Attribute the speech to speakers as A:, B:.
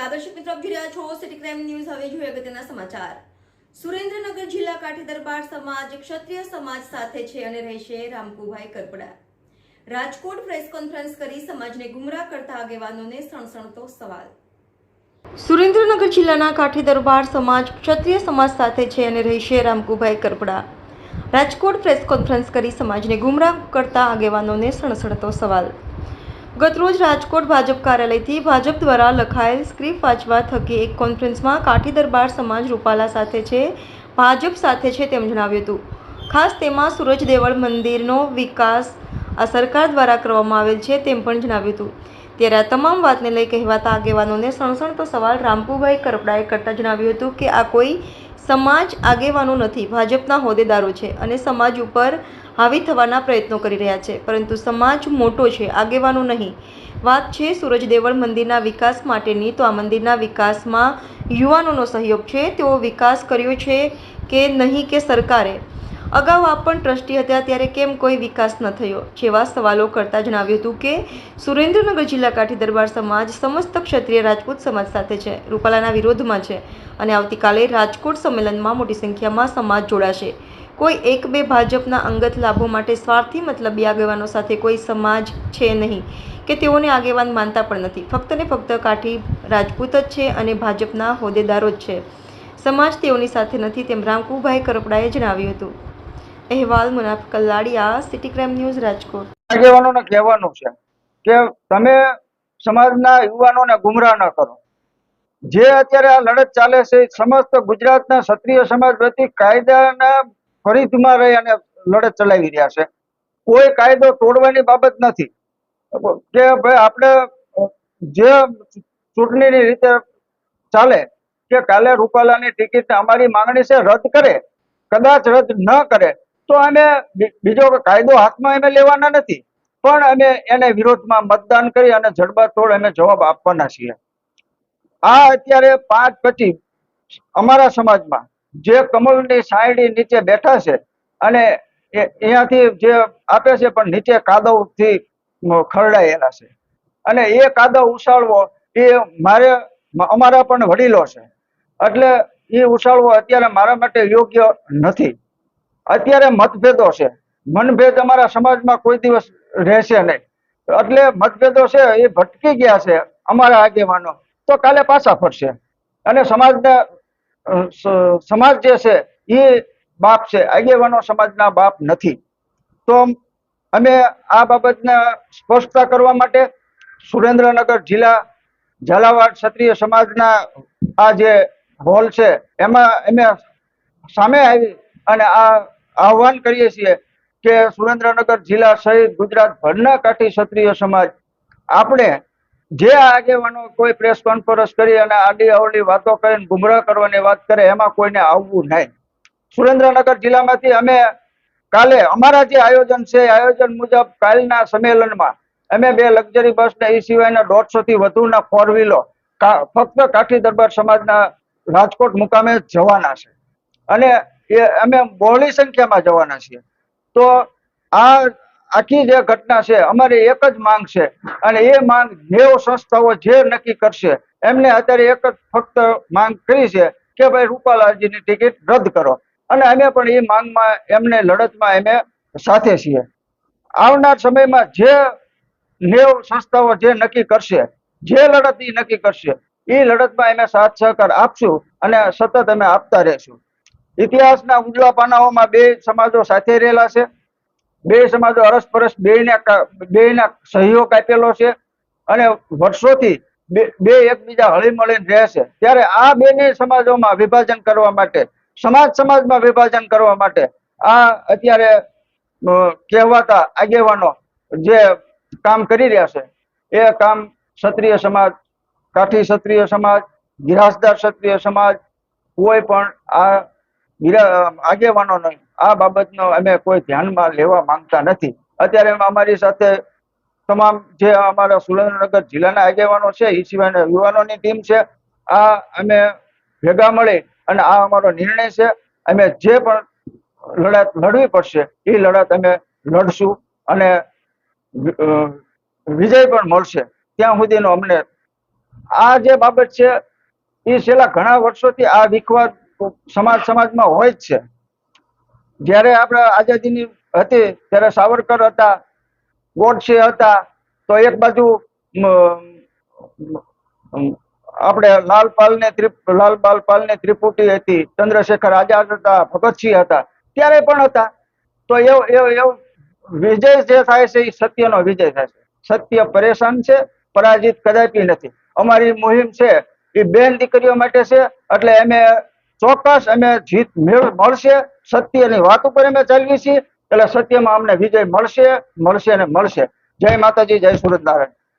A: નમસ્કાર મિત્રો આપ જોઈ રહ્યા છો સિટી ક્રાઇમ ન્યૂઝ હવે જોઈએ અગત્યના સમાચાર. સુરેન્દ્રનગર જિલ્લા કાઠી દરબાર સમાજ ક્ષત્રિય સમાજ સાથે છે અને રહેશે રામકુભાઈ કરપડા. રાજકોટ પ્રેસ કોન્ફરન્સ કરી સમાજને ગુમરાહ કરતા આગેવાનોને સણસણતો સવાલ. સુરેન્દ્રનગર જિલ્લાના કાઠી દરબાર સમાજ ક્ષત્રિય સમાજ સાથે છે અને રહેશે રામકુભાઈ કરપડા. રાજકોટ પ્રેસ કોન્ફરન્સ કરી સમાજને ગુમરાહ કરતા આગેવાનોને સણસણતો સવાલ. ગતરોજ રાજકોટ ભાજપ કાર્યાલયથી ભાજપ દ્વારા લખાયેલ સ્ક્રિપ્ટ વાંચવા થકી એક કોન્ફરન્સમાં કાઠી દરબાર સમાજ રૂપાલા સાથે છે, ભાજપ સાથે છે તેમ જણાવ્યું હતું. ખાસ તેમાં સૂરજ દેવળ મંદિરનો વિકાસ આ સરકાર દ્વારા કરવામાં આવેલ છે તેમ પણ જણાવ્યું હતું. ત્યારે આ તમામ વાતને લઈ કહેવાતા આગેવાનોને સણસણતો સવાલ રામપુભાઈ કરપડાએ કરતાં જણાવ્યું હતું કે આ કોઈ સમાજ આગેવાનો નથી, ભાજપના હોદ્દેદારો છે અને સમાજ ઉપર હાવી થવાના પ્રયત્નો કરી રહ્યા છે, પરંતુ સમાજ મોટો છે, આગેવાનો નહીં. વાત છે સૂરજ દેવળ મંદિરના વિકાસ માટેની, તો આ મંદિરના વિકાસમાં યુવાનોનો સહયોગ છે, તેઓ વિકાસ કર્યો છે કે નહીં કે સરકારે? અગાઉ આપ પણ ટ્રસ્ટી હતા ત્યારે કેમ કોઈ વિકાસ ન થયો? જેવા સવાલો કરતા જણાવ્યું હતું કે, સુરેન્દ્રનગર જિલ્લા કાઠી દરબાર સમાજ સમસ્ત ક્ષત્રિય રાજપૂત સમાજ સાથે છે. રૂપાલાના વિરોધમાં છે અને આવતીકાલે રાજકોટ સંમેલનમાં મોટી સંખ્યામાં સમાજ જોડાશે. કોઈ એક બે ભાજપના અંગત લાભો માટે સ્વાર્થી મતલબી આગેવાનો સાથે કોઈ સમાજ છે નહીં કે તેઓને આગેવાન માનતા પણ નથી. ફક્ત ને ફક્ત કાઠી રાજપૂત જ છે અને ભાજપના હોદ્દેદારો જ છે. સમાજ તેઓની સાથે નથી તેમ રામકુભાઈ કરપડાએ જણાવ્યું હતું. અહેવાલ Munaf Kalladiya city crime news Rajkot.
B: આગેવાનોને કહેવાનું છે કે તમે સમાજના યુવાનોને ગુમરાહ ન કરો. જે અત્યારે આ લડત ચાલે છે સમસ્ત ગુજરાતના ક્ષત્રિય સમાજ પ્રતિ કાયદાના ફરીદમાં રહી અને લડત ચલાવી રહ્યા છે. કોઈ કાયદો તોડવાની બાબત નથી. કે ભાઈ આપણે જે ચૂંટણીની રીતે ચાલે કે કાલે રૂપાલાની ટિકિટ અમારી માંગણી છે, રદ કરે. કદાચ રદ ન કરે. તો અમે બીજો કાયદો હાથમાં અમે લેવાના નથી. પણ અમે એને વિરોધમાં મતદાન કરી અને જડબાતોડ અમે જવાબ આપવાના છીએ. આ અત્યારે પાંચ પછી અમારા સમાજમાં જે કમળની સાયડી નીચે બેઠા છે અને અહીંયાથી જે આપે છે પણ નીચે કાદવથી ખરડાયેલા છે. અને એ કાદવ ઉછાળવો એ મારે અમારા પણ વડીલો છે. એટલે એ ઉછાળવો અત્યારે મારા માટે યોગ્ય નથી. અત્યારે મતભેદો છે. મનભેદ અમારા સમાજમાં કોઈ દિવસ રહેશે નહીં. એટલે મતભેદો છે એ ભટકી ગયા છે અમારા આગેવાનો. તો કાલે પાછા ફરશે. અને સમાજના સમાજ જે છે એ બાપ છે. આગેવાનો સમાજના બાપ નથી. તો અમે આ બાબતને સ્પષ્ટતા કરવા માટે સુરેન્દ્રનગર જિલ્લા ઝાલાવાડ ક્ષત્રિય સમાજના આ જે હોલ છે, એમાં અમે સામે આવી અને આ આહવાન કરીએ છીએ કે સુરેન્દ્રનગર જિલ્લા સહિત ગુજરાત ભરના કાઠી ક્ષત્રિય સમાજ આપણે જે આગેવાનો કોઈ પ્રેસ કોન્ફરન્સ કરી અને આડી અવળી વાતો કરીને ગુમરાહ કરવાની વાત કરે, એમાં કોઈને આવવું નહીં. સુરેન્દ્રનગર જિલ્લામાંથી અમે કાલે અમારા જે આયોજન છે આયોજન મુજબ કાલના સંમેલનમાં અમે બે લક્ઝરી બસ ને એ સિવાયના દોઢસો થી વધુના ફોર વ્હીલો ફક્ત કાઠી દરબાર સમાજના રાજકોટ મુકામે જવાના છે. અને એ અમે બહોળી સંખ્યામાં જવાના છીએ. તો આ આખી જે ઘટના છે, અમારી એક જ માંગ છે અને એ માંગ નેવ સંસ્થાઓ જે નક્કી કરશે, એમને અત્યારે એક જ ફક્ત માંગ કરી છે કે ભાઈ રૂપાલાજીની ટિકિટ રદ કરો. અને અમે પણ એ માંગમાં એમને લડતમાં અમે સાથે છીએ. આવનાર સમયમાં જે નેવ સંસ્થાઓ જે નક્કી કરશે, જે લડત એ નક્કી કરશે એ લડતમાં અમે સાથ સહકાર આપશું અને સતત અમે આપતા રહેશું. ઇતિહાસના ઉજળા પાનાઓમાં બે સમાજો સાથે રહેલા છે. બે સમાજો અરસપરસ બેયના બેયના સહયોગ આપેલો છે અને વર્ષોથી બે એકબીજા હળી મળીને રહે છે. ત્યારે આ બેને સમાજોમાં વિભાજન કરવા માટે, સમાજ સમાજમાં વિભાજન કરવા માટે આ અત્યારે કહેવાતા આગેવાનો જે કામ કરી રહ્યા છે, એ કામ ક્ષત્રિય સમાજ, કાઠી ક્ષત્રિય સમાજ, ગિરાસદાર ક્ષત્રિય સમાજ, કોઈ પણ આ વિરા- આગેવાનો નહીં. આ બાબતનો અમે કોઈ ધ્યાનમાં લેવા માંગતા નથી. અત્યારે અમારી સાથે તમામ જે અમારા સુરેન્દ્રનગર જિલ્લાના આગેવાનો છે એ સિવાયના યુવાનોની ટીમ છે, આ અમે ભેગા મળી અને આ અમારો નિર્ણય છે, અમે જે પણ લડત લડવી પડશે એ લડત અમે લડશું અને વિજય પણ મળશે. ત્યાં સુધીનો અમને આ જે બાબત છે એ છેલ્લા ઘણા વર્ષોથી આ વિખવાદ સમાજ સમાજમાં હોય જ છે. જ્યારે આપણે આઝાદીની હતી, ત્યારે સાવરકર હતા, ગોડસે હતા, તો એક બાજુ આપણે લાલપાલ ને લાલપાલ પાલ ને ત્રિપુટી હતી, ચંદ્રશેખર આઝાદ હતા, ભગતસિંહ હતા, ત્યારે પણ હતા. તો એવું વિજય જે થાય છે એ સત્યનો વિજય થાય છે. સત્ય પરેશાન છે, પરાજિત કદાપી નથી. અમારી મુહિમ છે એ બેન દીકરીઓ માટે છે, એટલે અમે ચોક્કસ અમે જીત મેળ- મળશે. સત્યની વાત ઉપર અમે ચાલીએ છીએ. એટલે સત્યમાં અમને વિજય મળશે મળશે અને મળશે. જય માતાજી, જય સુરત નારાયણ.